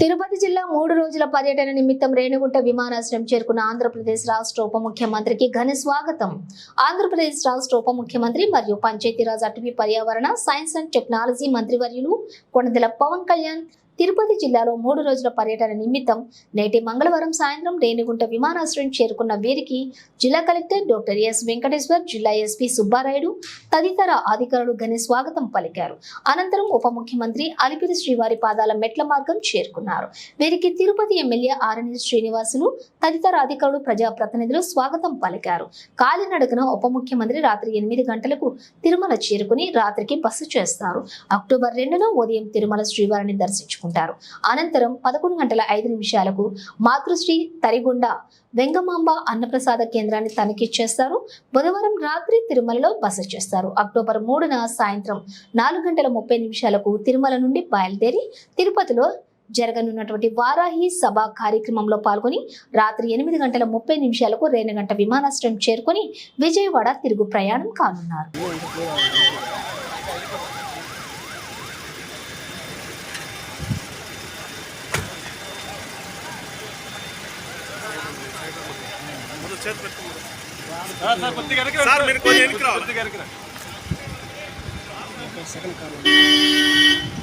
తిరుపతి జిల్లా మూడు రోజుల పర్యటన నిమిత్తం రేణుగుంట విమానాశ్రయం చేరుకున్న ఆంధ్రప్రదేశ్ రాష్ట్ర ఉప ముఖ్యమంత్రికి ఘన స్వాగతం. ఆంధ్రప్రదేశ్ రాష్ట్ర ఉప ముఖ్యమంత్రి మరియు పంచాయతీరాజ్ అటవీ పర్యావరణ సైన్స్ అండ్ టెక్నాలజీ మంత్రివర్యులు కొణదెల పవన్ కళ్యాణ్ తిరుపతి జిల్లాలో మూడు రోజుల పర్యటన నిమిత్తం నేటి మంగళవారం సాయంత్రం రేణిగుంట విమానాశ్రయం చేరుకున్న వీరికి జిల్లా కలెక్టర్ డాక్టర్ ఎస్ వెంకటేశ్వర్ జిల్లా ఎస్పీ సుబ్బారాయుడు తదితర అధికారులు ఘన స్వాగతం పలికారు. అనంతరం ఉప ముఖ్యమంత్రి అలిపిరి శ్రీవారి పాదాల మెట్ల మార్గం చేరుకున్నారు. వీరికి తిరుపతి ఎమ్మెల్యే ఆరణి శ్రీనివాసులు తదితర అధికారులు ప్రజాప్రతినిధులు స్వాగతం పలికారు. కాలినడకన ఉప ముఖ్యమంత్రి రాత్రి ఎనిమిది గంటలకు తిరుమల చేరుకుని రాత్రికి బస్సు చేస్తారు. అక్టోబర్ రెండున ఉదయం తిరుమల శ్రీవారిని దర్శించుకున్నారు దర్శించుకుంటారు అనంతరం పదకొండు గంటల ఐదు నిమిషాలకు మాతృశ్రీ తరిగొండ వెంగమాంబ అన్నప్రసాద కేంద్రాన్ని తనిఖీ చేస్తారు. బుధవారం రాత్రి తిరుమలలో బస చేస్తారు. అక్టోబర్ మూడున సాయంత్రం నాలుగు గంటల ముప్పై నిమిషాలకు తిరుమల నుండి బయలుదేరి తిరుపతిలో జరగనున్నటువంటి వారాహి సభ కార్యక్రమంలో పాల్గొని రాత్రి ఎనిమిది గంటల ముప్పై నిమిషాలకు రేణగంట విమానాశ్రయం చేరుకొని విజయవాడ తిరుగు ప్రయాణం కానున్నారు. సార్ మీరు కొంచెం సెకండ్ కార్